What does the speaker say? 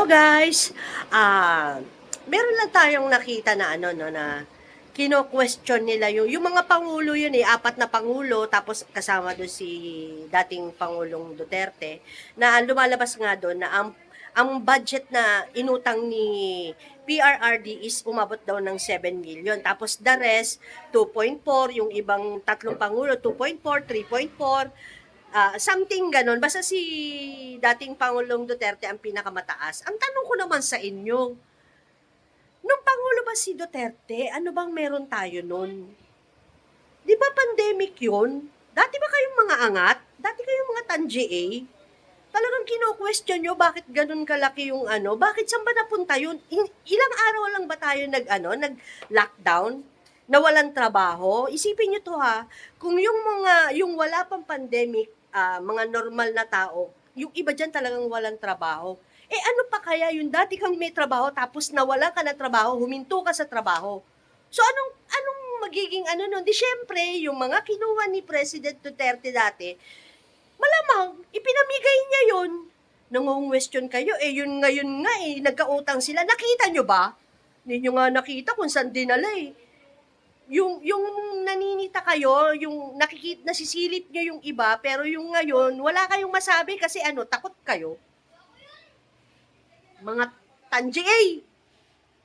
Hello guys. Ah, meron lang tayong nakita na ano no na kino-question nila yung yung mga pangulo yun eh, apat na pangulo tapos kasama doon si dating pangulong Duterte na lumalabas nga doon na ang ang budget na inutang ni PRRD is umabot daw ng 7 million. Tapos the rest, 2.4. Yung ibang tatlong pangulo, 2.4, 3.4. Ah, something ganon. Basta si dating Pangulong Duterte ang pinakamataas. Ang tanong ko naman sa inyo, nung Pangulo ba si Duterte, ano bang meron tayo nun? Di ba pandemic yun? Dati ba kayong mga angat? Dati kayong mga tanji Talagang kino-question nyo bakit ganun kalaki yung ano? Bakit saan ba napunta yun? Ilang araw lang ba tayo nag, ano, nag-lockdown? na walang trabaho. Isipin nyo to ha, kung yung mga, yung wala pang pandemic, ah, mga normal na tao, yung iba dyan talagang walang trabaho. Eh ano pa kaya yung dati kang may trabaho tapos nawala ka na trabaho, huminto ka sa trabaho. So anong anong magiging ano nun? Di syempre, yung mga kinuha ni President Duterte dati, malamang ipinamigay niya yun. Nangong-question kayo, eh yun ngayon nga eh, nagkautang sila. Nakita nyo ba? Hindi nyo nga nakita kung saan dinala eh yung yung kayo, yung nakikita nasisilip niyo yung iba, pero yung ngayon wala kayong masabi kasi ano, takot kayo. Mga tanji eh.